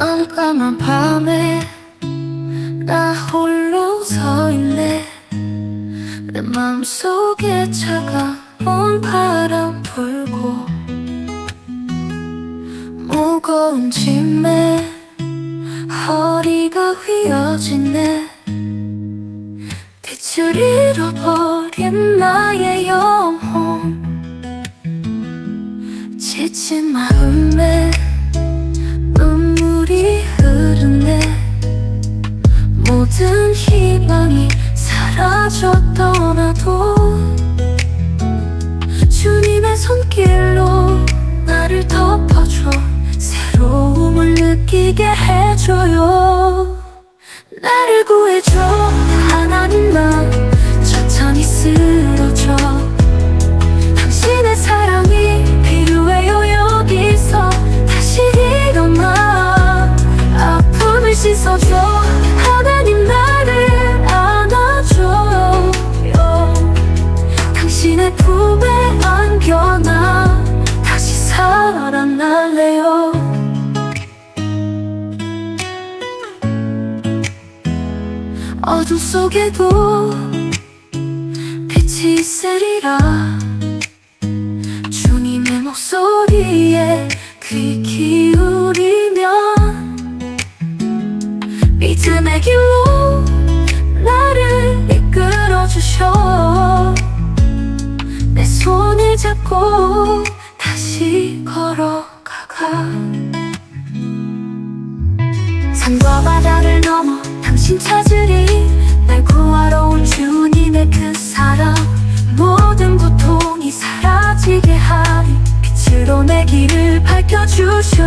깜깜한 밤에 나 홀로 서 있네. 내 마음속에 차가운 바람 불고 무거운 짐에 허리가 휘어지네. 빛을 잃어버린 나의 영혼. 지친 마음에 모든 희망이 사라져 떠나도 주님의 손길로 나를 덮어줘. 새로움을 느끼게 해줘요. 나를 구해줘. 하나님 나 천천히 쓰러져. 당신의 사랑이 필요해요 여기서. 다시 일어나 아픔을 씻어줘 당신의 품에 안겨나 다시 살아날래요. 어둠 속에도 빛이 있으리라 다시 걸어가가. 산과 바다를 넘어 당신 찾으리. 날 구하러 온 주님의 그 사랑. 모든 고통이 사라지게 하리. 빛으로 내 길을 밝혀주셔요.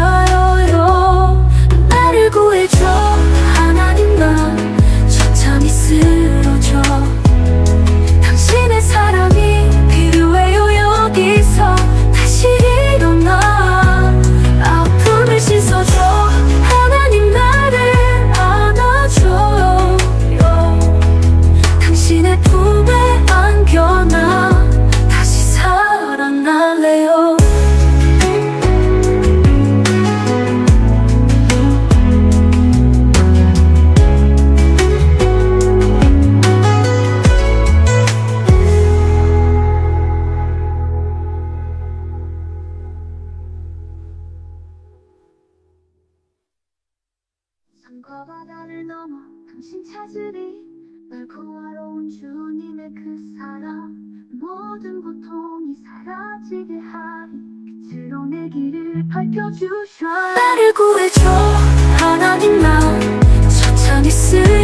나를 구해줘. 하나님 나 산과 바다를 넘어 당신 찾으리. 날 구하러 온 주님의 그 사랑 모든 고통이 사라지게 하리. 빛으로 내 길을 밝혀주셔. 나를 구해줘 하나님 나 천천히 쓰러